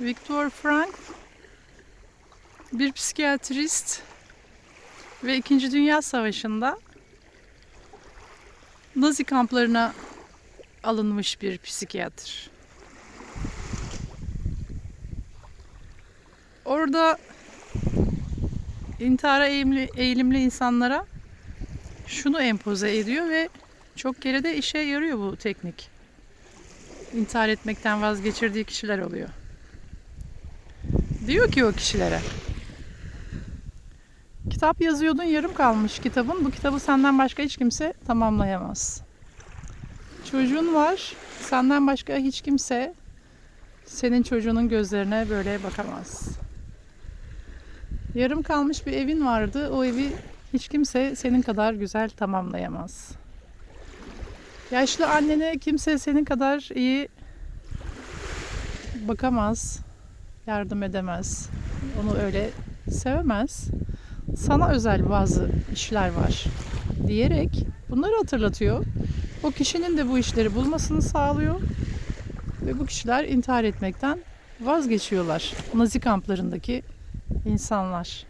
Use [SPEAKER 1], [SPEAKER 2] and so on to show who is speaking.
[SPEAKER 1] Viktor Frankl bir psikiyatrist ve 2. Dünya Savaşı'nda Nazi kamplarına alınmış bir psikiyatr. Orada intihara eğilimli, eğilimli insanlara şunu empoze ediyor ve çok kere de işe yarıyor bu teknik. İntihar etmekten vazgeçirdiği kişiler oluyor. Diyor ki o kişilere. Kitap yazıyordun yarım kalmış kitabın. Bu kitabı senden başka hiç kimse tamamlayamaz. Çocuğun var. Senden başka hiç kimse senin çocuğunun gözlerine böyle bakamaz. Yarım kalmış bir evin vardı. O evi hiç kimse senin kadar güzel tamamlayamaz. Yaşlı annene kimse senin kadar iyi bakamaz, yardım edemez. Onu öyle sevemez. Sana özel bazı işler var diyerek bunları hatırlatıyor. O kişinin de bu işleri bulmasını sağlıyor ve bu kişiler intihar etmekten vazgeçiyorlar. Nazi kamplarındaki insanlar.